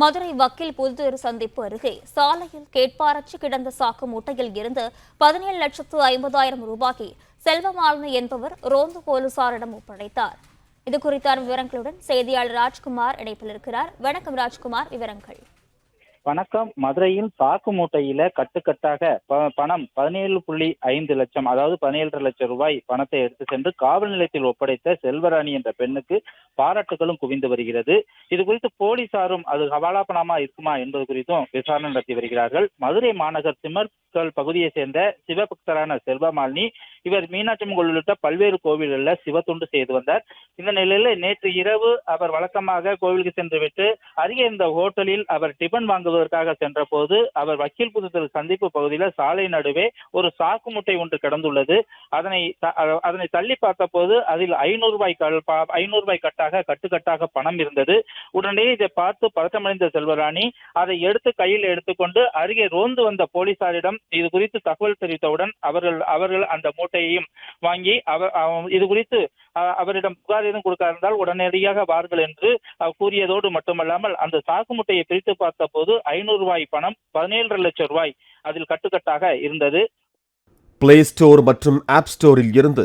மதுரை வக்கீல் புதுத்தெரு சந்திப்பு அருகே சாலையில் கேட்பாரற்று கிடந்த சாக்கு மூட்டையில் இருந்து பதினேழு லட்சத்து ஐம்பதாயிரம் ரூபாயை செல்வமாலினி என்பவர் ரோந்து போலீசாரிடம் ஒப்படைத்தார். இது குறித்தான விவரங்களுடன் செய்தியாளர் ராஜ்குமார் இணைப்பில் இருக்கிறார். வணக்கம் ராஜ்குமார் விவரங்கள். வணக்கம். மதுரையில் சாக்கு மூட்டையில கட்டுக்கட்டாக பணம் பதினேழு புள்ளி ஐந்து லட்சம் அதாவது பதினேழரை லட்சம் ரூபாய் பணத்தை எடுத்து சென்று காவல் நிலையத்தில் ஒப்படைத்த செல்வராணி என்ற பெண்ணுக்கு பாராட்டுகளும் குவிந்து வருகிறது. இது குறித்து போலீசாரும் அது ஹவாலா பணமா இருக்குமா என்பது குறித்தும் விசாரணை நடத்தி வருகிறார்கள். மதுரை மாநகர் சிம்மர்கள் பகுதியை சேர்ந்த சிவபக்தரான செல்வமாலினி இவர் மீனாட்சி கோவில் உள்ளிட்ட பல்வேறு கோவில்களில் சிவத்தொண்டு செய்து வந்தார். இந்த நிலையில நேற்று இரவு அவர் வழக்கமாக கோவிலுக்கு சென்றுவிட்டு அருகே இருந்த ஹோட்டலில் அவர் டிபன் வாங்குவதற்காக சென்ற போது அவர் வக்கீல் புதுத்தல் சந்திப்பு பகுதியில் சாலை நடுவே ஒரு சாக்கு முட்டை ஒன்று கிடந்துள்ளது. அதனை அதனை தள்ளி பார்த்தபோது அதில் ஐநூறு ரூபாய் ஐநூறு ரூபாய் கட்டாக கட்டுக்கட்டாக பணம் இருந்தது. உடனே இதை பார்த்து பதட்டமடைந்த செல்வராணி அதை எடுத்து கையில் எடுத்துக்கொண்டு அருகே ரோந்து வந்த போலீசாரிடம் இது குறித்து தகவல் தெரிவித்தவுடன் அவர்கள் அவர்கள் அந்த மூட்டையையும் வாங்கி அவர் இது குறித்து அவரிடம் புகார் எதுவும் கொடுக்க இருந்தால் உடனடியாக வார்கள் என்று கூறியதோடு மட்டுமல்லாமல் அந்த சாக்கு முட்டையை பிரித்து பார்த்த போது ஐநூறு ரூபாய் பணம் பதினேழு லட்சம் ரூபாய் அதில் கட்டுக்கட்டாக இருந்தது. பிளே ஸ்டோர் மற்றும் ஆப் ஸ்டோரில் இருந்து